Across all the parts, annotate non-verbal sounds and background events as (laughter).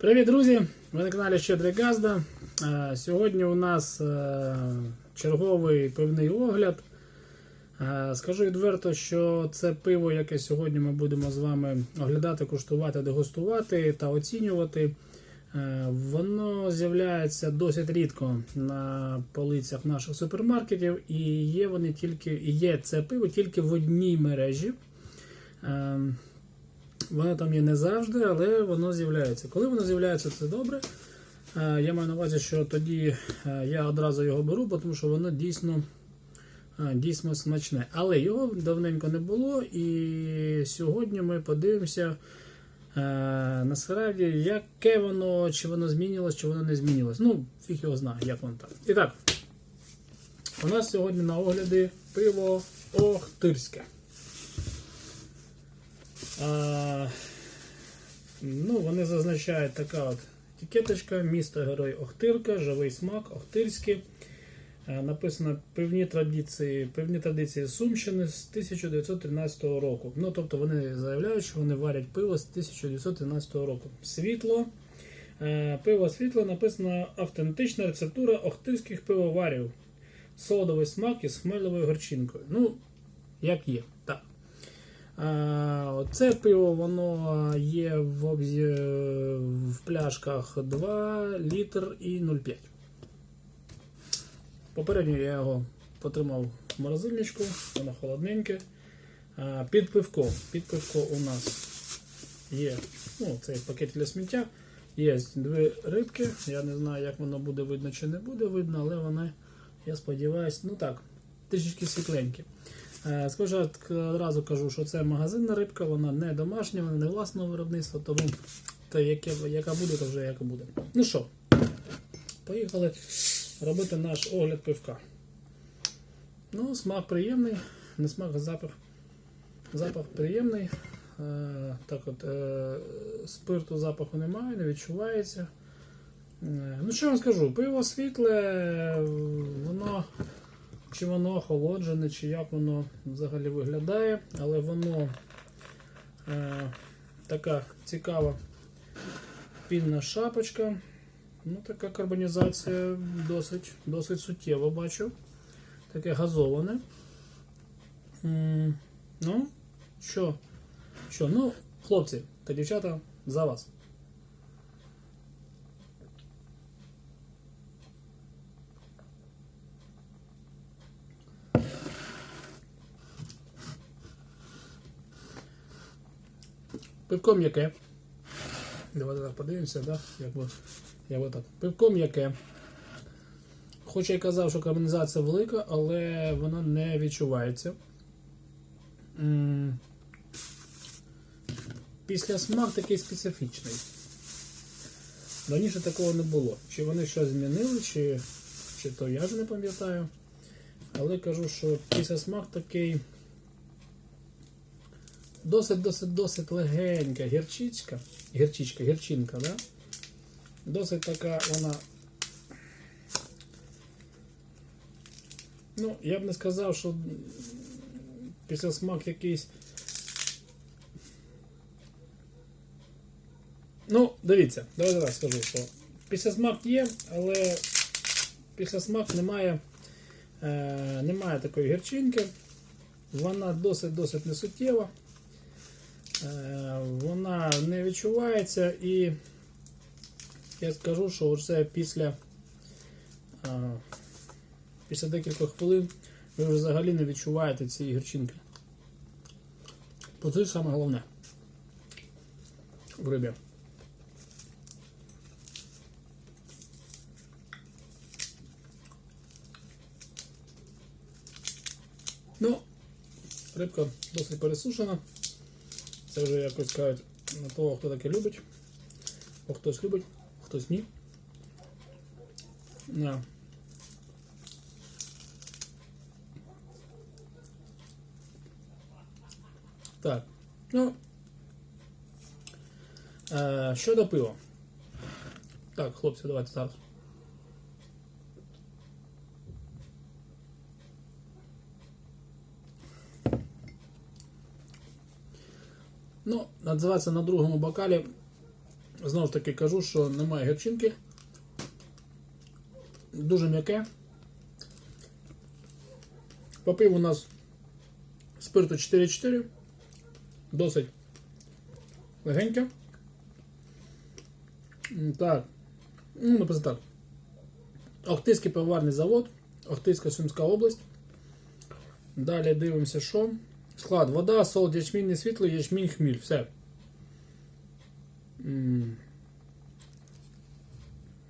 Привіт, друзі! Ви на каналі Щедрий Газда. Е, Сьогодні у нас е, черговий пивний огляд. Е, Скажу відверто, що це пиво, яке сьогодні ми будемо з вами оглядати, куштувати, дегустувати та оцінювати. Воно з'являється досить рідко на полицях наших супермаркетів, і є вони тільки є це пиво тільки в одній мережі. Воно там є не завжди, але воно з'являється. Коли воно з'являється, це добре. Е, Я маю на увазі, що тоді е, я одразу його беру, тому що воно дійсно, е, дійсно смачне. Але його давненько не було, і сьогодні ми подивимося насправді, яке воно, чи воно змінилось, чи воно не змінилось. Ну, фіг його знає, як воно так. І так, у нас сьогодні на огляді пиво Охтирське. Вони зазначають така от етикеточка, місто Герой Охтирка, живий смак, Охтирський. Е, Написано пивні традиції, пивні традиції Сумщини з 1913 року. Ну, тобто вони заявляють, що вони варять пиво з 1913 року. Світло. Е, Пиво світло написано автентична рецептура охтирських пивоварів. Солодовий смак із хмельовою горчинкою. Ну, як є, Це пиво воно є в обзі в пляшках 2 літр і 0,5. Попередньо я його потримав в морозильничку, воно холодненьке. Під пивко. Під пивко у нас є ну, цей пакет для сміття. Є дві рибки. Я не знаю, як воно буде видно чи не буде видно, але вони, я сподіваюся, ну так, трішечки світленькі. Е, Скажу одразу кажу, що це магазинна рибка, вона не домашня, вона не власного виробництва, тому та яке, яка буде, то вже яка буде. Ну що, поїхали робити наш огляд пивка. Ну, смак приємний, не смак, а запах. Запах приємний. Е, так от, е, спирту запаху немає, не відчувається. Ну, що я вам скажу, пиво світле, воно чи воно охолоджене, чи як воно взагалі виглядає, але воно е, така цікава пінна шапочка. Ну, така карбонізація досить, досить суттєва бачу. Таке газоване. Ну, що? Що? Ну, хлопці та дівчата, за вас. Пивко м'яке. Давайте так подивимося, да? як, би, як би так. Пивко м'яке. Хоч я казав, що карбонізація велика, але вона не відчувається. Після смак такий специфічний. Раніше такого не було. Чи вони щось змінили, чи, чи то я ж не пам'ятаю. Але кажу, що після смак такий досить-досить-досить легенька гірчичка. Гірчичка, гірчинка, да? Досить така вона. Ну, я б не сказав, що після смак якийсь. Ну, дивіться, давайте так скажу, що після смак є, але після смак немає, е, немає такої гірчинки. Вона досить-досить несуттєва. Е, вона не відчувається і я скажу, що вже після е, після декількох хвилин ви взагалі не відчуваєте цієї гірчинки. Це саме головне в рибі. Ну, рибка досить пересушена. Це вже якось кажуть на того, хто таке любить. Бо хтось любить, хтось ні. На. Так. Ну. Е, щодо пива. Так, хлопці, давайте зараз. Ну, називається на другому бокалі Знову ж таки кажу, що немає гірчинки. Дуже м'яке. Попив у нас спирту 4,4. Досить легеньке. Так. Ну, написано так. Охтирський пивоварний завод, Охтирська Сумська область. Далі дивимося, що. Склад. Вода, солод, ячмінь, світло, ячмінь, хміль. Все.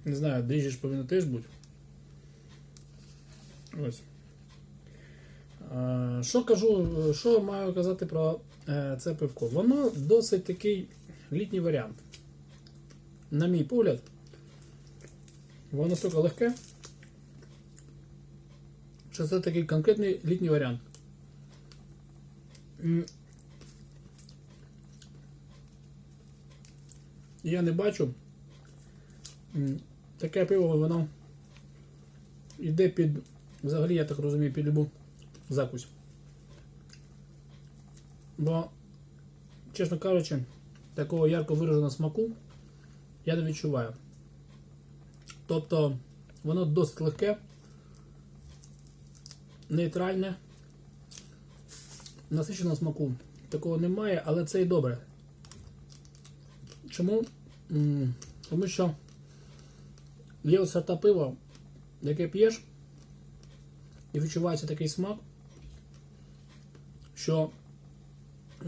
Не знаю, дріжджі ж повинно теж бути. Ось. Що кажу, що маю казати про е, це пивко? Воно досить такий літній варіант. На мій погляд, воно настільки легке, що це такий конкретний літній варіант. Я не бачу. Таке пиво воно йде під, взагалі, я так розумію, під любу закусь. Бо, чесно кажучи, такого ярко вираженого смаку я не відчуваю. Тобто воно досить легке, нейтральне, насиченого смаку такого немає, але це і добре. Чому? Тому що є ось та пиво, яке п'єш, і відчувається такий смак, що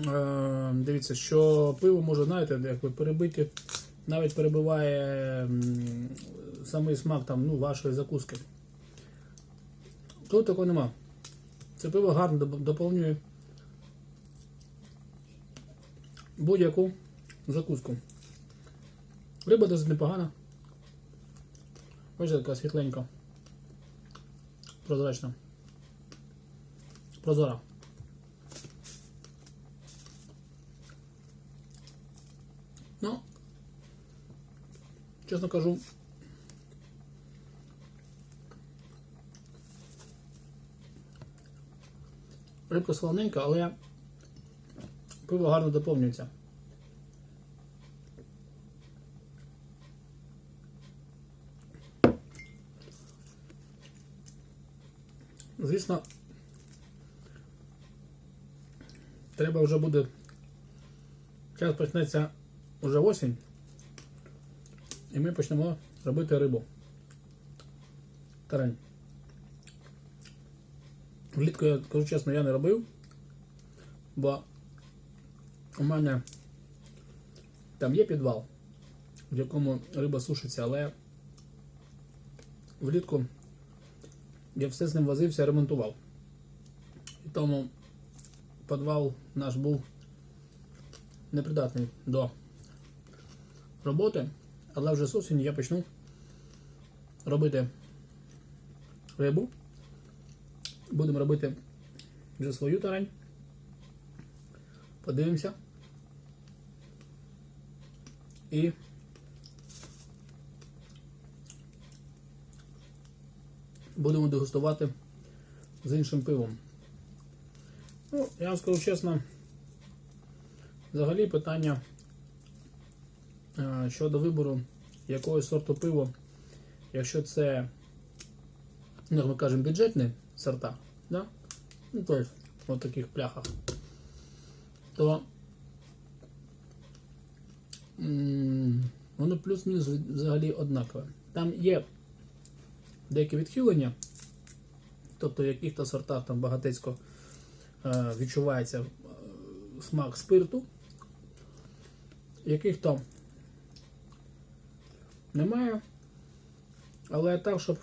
е, дивіться, що пиво може, знаєте, якби перебити, навіть перебиває самий смак там, ну, вашої закуски. Тут такого нема. Це пиво гарно доповнює будь-яку закуску. Риба досить непогана. Бачите, така світленька. Прозрачна. Прозора. Ну, чесно кажу, рибка славненька, але пиво гарно доповнюється. Звісно, треба вже буде. Зараз почнеться вже осінь. І ми почнемо робити рибу. Тарань. Влітку, я кажу чесно, я не робив, бо у мене там є підвал, в якому риба сушиться, але влітку я все з ним возився, ремонтував. І тому підвал наш був непридатний до роботи, але вже з осені я почну робити рибу. Будемо робити вже свою тарань. Подивимося. І будемо дегустувати з іншим пивом. Ну, я вам скажу чесно, взагалі питання е, щодо вибору якогось сорту пива, якщо це, як ми кажемо, бюджетні сорта, да? ну, тобто, в таких пляхах, то воно плюс-мінус взагалі однакове. Там є деякі відхилення, тобто в яких-то сортах там багатецько е, відчувається е, смак спирту, яких-то немає, але так, щоб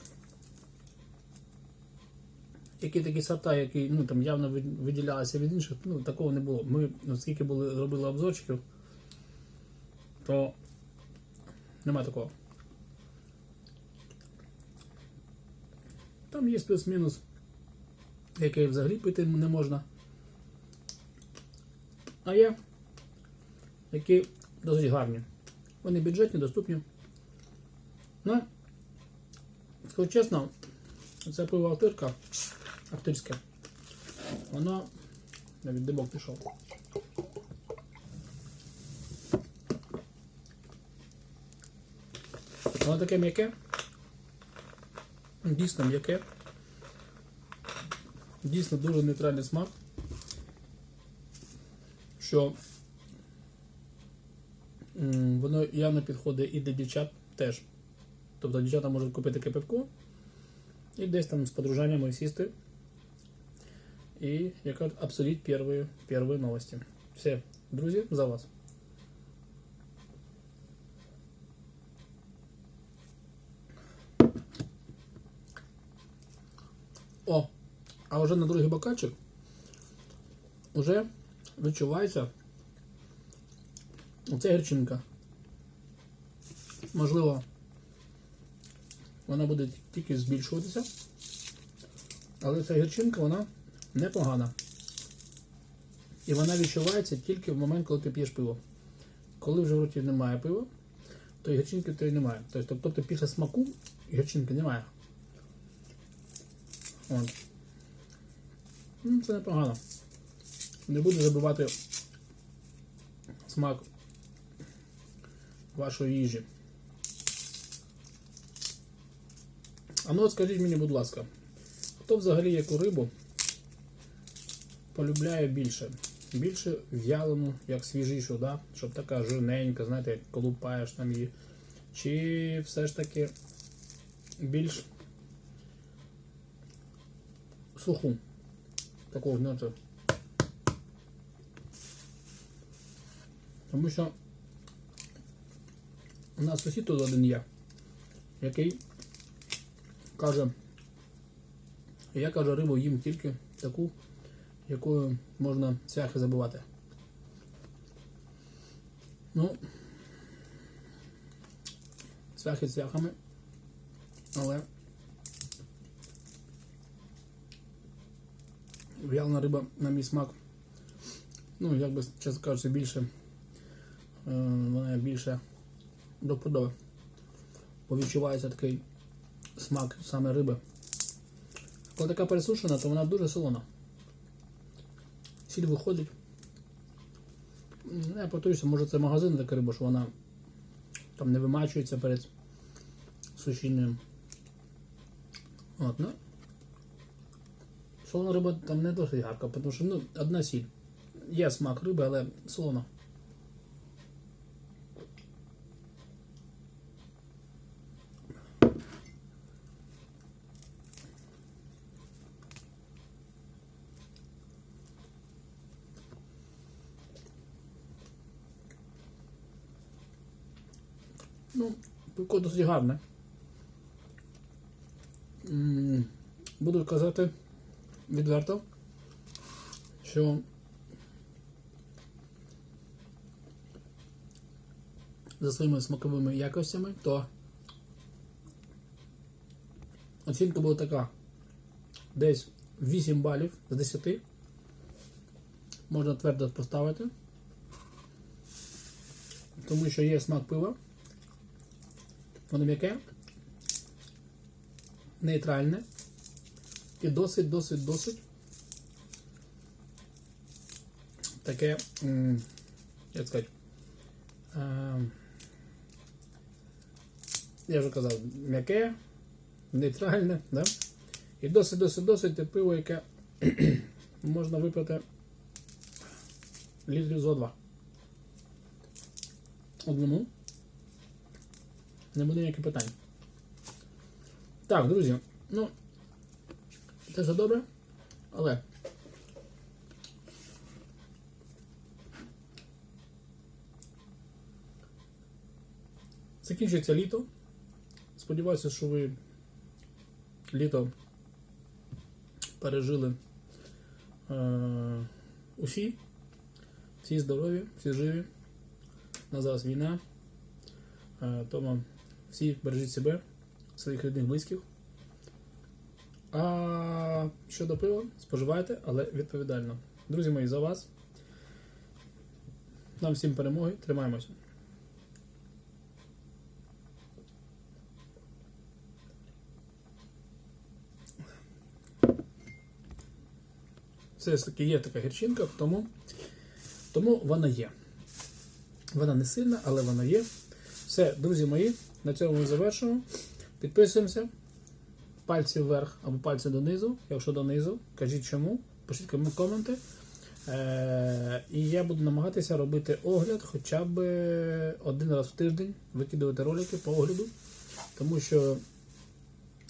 які такі сорта, які ну, там явно виділялися від інших, ну такого не було. Ми, оскільки були, робили обзорчиків, то немає такого. Там є плюс-мінус, який взагалі пити не можна. А є, які досить гарні. Вони бюджетні, доступні. Ну, скажу чесно, це пиво автирка, автирське. Воно навіть димок пішов. Воно таке м'яке. Дійсно м'яке. Дійсно дуже нейтральний смак. Що воно явно підходить і для дівчат теж. Тобто дівчата можуть купити таке і десь там з подружаннями сісти. І яка обсудить первые, первые новости. Все, друзі, за вас. О, а вже на другий бокальчик вже відчувається оця гірчинка. Можливо, вона буде тільки збільшуватися. Але ця гірчинка, вона непогана. І вона відчувається тільки в момент, коли ти п'єш пиво. Коли вже в роті немає пива, то і гірчинки то й немає. Тобто, тобто після смаку гірчинки немає. От. Ну, Це непогано. Не буде забивати смак вашої їжі. А ну от скажіть мені, будь ласка, хто взагалі яку рибу полюбляє більше? Більше в'ялену, як свіжішу, да? щоб така жирненька, знаєте, як колупаєш там її. Чи все ж таки більш суху. Такого знаєте. Тому що у нас сусід тут один є, який каже, я каже, рибу їм тільки таку, якою можна цвяхи забивати. Ну, цвяхи цвяхами, але в'ялена риба на мій смак, ну, як би, чесно кажучи, більше, е, вона більше до вподоби. Бо відчувається такий смак саме риби. Коли така пересушена, то вона дуже солона. Сіль виходить. Я повторюся, може це магазин така риба, що вона там не вимачується перед сушінням. От, ну. Солона риба там не досить гарка, тому що ну, одна сіль. Є смак риби, але солона. Ну, пивко досить гарне. Буду казати відверто, що за своїми смаковими якостями, то оцінка була така. Десь 8 балів з 10. Можна твердо поставити. Тому що є смак пива. Воно м'яке, нейтральне і досить, досить, досить таке, як сказати, е, я вже казав, м'яке, нейтральне, да? і досить, досить, досить те пиво, яке (clears throat) можна випити літрів зо два. Одному. Не буде ніяких питань. Так, друзі, ну, це все добре, але закінчується літо. Сподіваюся, що ви літо пережили е, усі, всі здорові, всі живі. На зараз війна. Е, Тому всі бережіть себе, своїх рідних близьких. А щодо пива, споживайте, але відповідально. Друзі мої, за вас. Нам всім перемоги, тримаємося. Все ж таки є така гірчинка, тому, тому вона є. Вона не сильна, але вона є. Все, друзі мої, на цьому ми завершуємо. Підписуємося. Пальці вверх або пальці донизу. Якщо донизу, кажіть чому, пишіть коменти. Е, і я буду намагатися робити огляд хоча б один раз в тиждень, викидувати ролики по огляду, тому що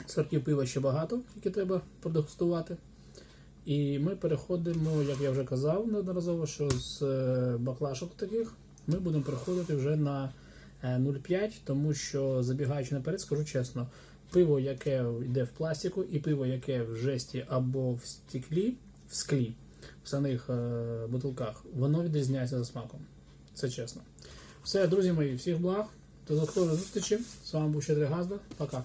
сортів пива ще багато, які треба продегустувати. І ми переходимо, як я вже казав неодноразово, що з е, баклашок таких ми будемо переходити вже на 0,5, тому що забігаючи наперед, скажу чесно, пиво, яке йде в пластику, і пиво, яке в жесті або в стеклі, в склі, в самих е, бутилках, воно відрізняється за смаком. Це чесно. Все, друзі мої, всіх благ. До додаткової зустрічі. З вами був Щедрий Газда. Пока.